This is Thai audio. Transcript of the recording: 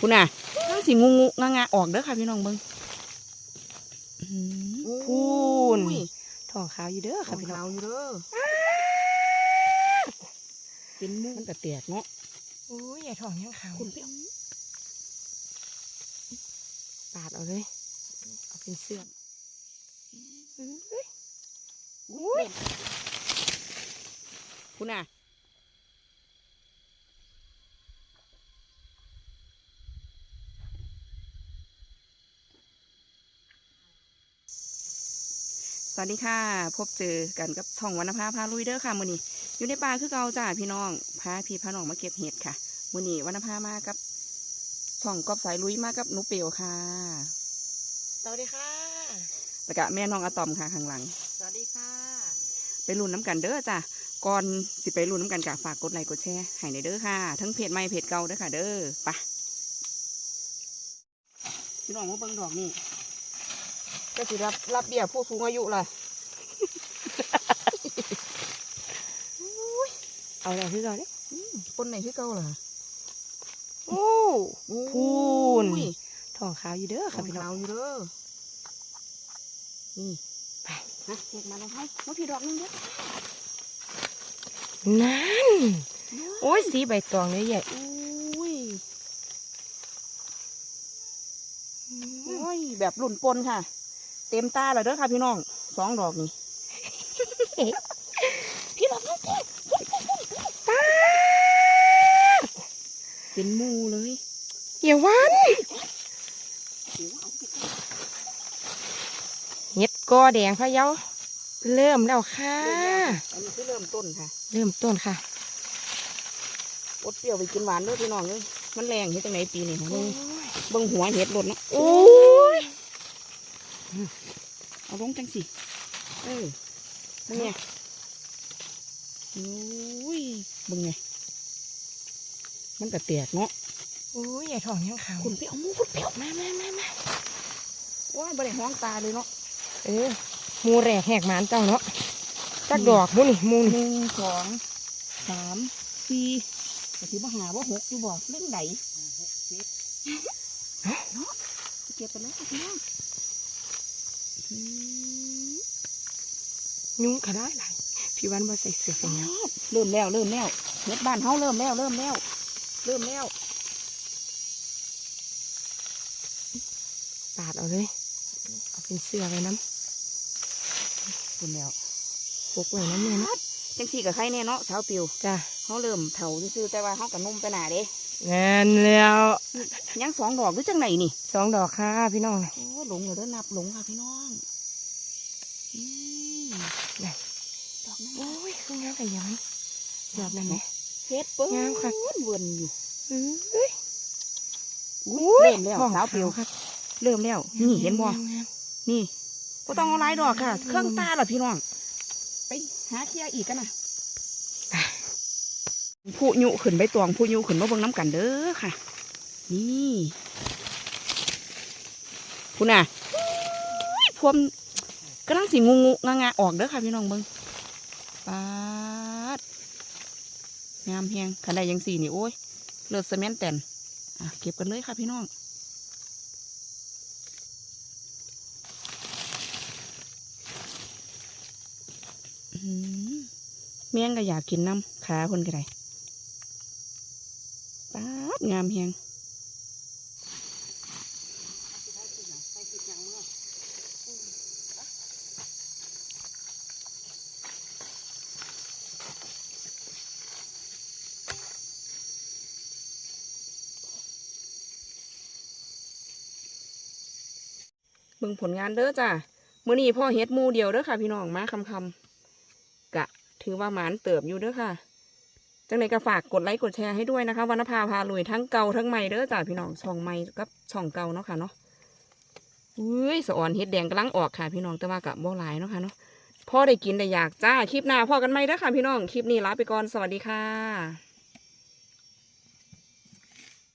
คุณน่ะนั่งสีงูงูงางาออกเด้อค่ะพี่น้องเบิ้งอื้อหือพูนอุ้ยท้องขาวอยู่เด้อค่ะพี่น้องอยู่เด้อเป็นมุมันกระเตียกเนาะอุ้ยอย่าท้องยังขาวคุณเปรี้ยวปาดเอาเลย เอาเป็นเสื้ออุ้ยอุ้ยคุณน่ะ สวัสดีค่ะ พบเจอกันกับช่องวรรณภาพาลุยเด้อค่ะมื้อนี้อยู่ในป่าคือเก่าจ้าพี่น้องพาพี่พาน้องมาเก็บเห็ดค่ะมื้อนี้วรรณภามากับช่องกอบสายลุยมากับหนูเปียวค่ะ สวัสดีค่ะแล้วก็แม่น้องอะตอมค่ะข้างหลัง สวัสดีค่ะ ไปรุ่นน้ำกันเด้อจ้ะก่อนสิไปรุ่นน้ำกันกะฝากกดไลค์กดแชร์ให้ในอยเด้อค่ะ ทั้งเพจใหม่เพจเก่าเด้อค่ะ เด้อไปะพี่น้องมาเบิ่งดอกนี่ก็สิรับรับเบี้ยผู้สูงอายุล่ะ เอาแล้วพี่ก่อนดิปนไหนที่เก่าล่ะโอ้พูนอุ้ยท้องขาวอยู่เด้อขัค่ะบพี่น้องขาวอยู่เด้อนี่ไปนะเก็บมาลงให้มาพี่ดอกหนึงเด้อนั่น โอ้ยสีใบตองเลยใหญ่อุ้ยโอ้ยแบบหลุ่นปนค่ะ เต็มตาเลยเด้อค่ะพี่น้องสองดอกนี่พี่ดอกนี่ เป็นหมูเลยอย่าหวันเดี๋ยวเอาไปเห็ดกอแดงพะเยาเริ่มแล้วค่ะ อันนี้คือเริ่มต้นค่ะ เริ่มต้นค่ะอดเปรี้ยวไปกินหวานเด้อพี่น้องเลยมันแรงเฮ็ดจังไหนปีนี้ค่ะเบิ่งเบิ่งหัวเห็ดหล่นเนาะโอ้ยเอาลงจังสิเออเบิ่งไงอุ้ยเบิ่งไง มันก็แตกเนาะโอ้ยอย่าท้องยังขาวคุณเปรี้ยวหมูคุณเปรี้ยวมามามามาว้ายบ่ได้ห้องตาเลยเนาะเออหมูแรกแหกหมานเจ้าเนาะจักดอกหมูนี่หมูหนี่นึ่งสองสามสี่กะสิบ่หาว่าหกอยู่บ่เล่นไหนหกเจ็ดเนาะเก็บไปแล้วค่ะพี่น้องอืมยุ้งขนาดไหนพี่วันบ่ใส่เสื้อเป็นหยังเริ่มแล้วเริ่มแล้วเฮ็ดบ้านเฮาเริ่มแล้วเริ่มแล้ว เริ่มแล้วปาดเอาเลย เอาเป็นเสื้อไว้น้เริ่มแล้วำปกไว้น้ำเนี่ยเนาะจังสี่กับใครแน่เนาะสาวปิวจ้าเฮาเริ่มเฒ่าซื่อๆแต่ว่าเฮาก็นุ่มไปหน้าเด้งานแล้วยังสองดอกหรือจังไหนนี่สองดอกค่ะพี่น้องน่ะโอ้หลงเลยเด้อนับหลงค่ะพี่น้องอืมนี่ดอกนั้นโอ้ยคืองามไปยังดอกนั่นไหม เฮ็ดเปิ้งามค่ะเวินอยู่อือเอ้ยอุ๊ยเริ่มแล้วท้องสาวปิวขครับเริ่มแล้ว นี่เห็นบ่งามงามนี่ก็ต้องเอาหลายดอกค่ะ เครื่องตาล่ะพี่น้อง ไปหาเคลียร์อีกกันนะผู้ยุขึ้นใบตองผู้ยุขึ้นมาเบิ่งน้ำกันเด้อค่ะ นี่คุณน่ะอุ๊ยพวมกำลังสีงูงูงางาออกเด้อค่ะพี่น้องเบิ่งปาด งามเพียงขันใดยังสีนี่โอ้ยเลือดเซเมนต์แตนอะเก็บกันเลยค่ะพี่น้องเมี่ยงก็อยากกินน้ำขาคนก็ได้ป๊าดงามเฮียง เบิ่งผลงานเด้อจ้ะมื้อนี้พ่อเฮ็ดมูเดียวเด้อค่ะ พี่น้องมาคำคำกะ ถือว่าหมานเติบอยู่เด้อค่ะ จังไหนก็ฝากกดไลค์กดแชร์ให้ด้วยนะคะวรรณภาพาลุยทั้งเก่าทั้งใหม่เด้อจ้าพี่น้องช่องใหม่กับช่องเก่าเนาะค่ะเนาะอุ้ยสอนเฮ็ดแดงกำลังออกค่ะ พี่น้องแต่ว่ากะบ่หลายเนาะค่ะเนาะพ่อได้กินได้อยากจ้าคลิปหน้าพ่อกันไหมเด้อค่ะพี่น้องคลิปนี้ลาไปก่อนสวัสดีค่ะ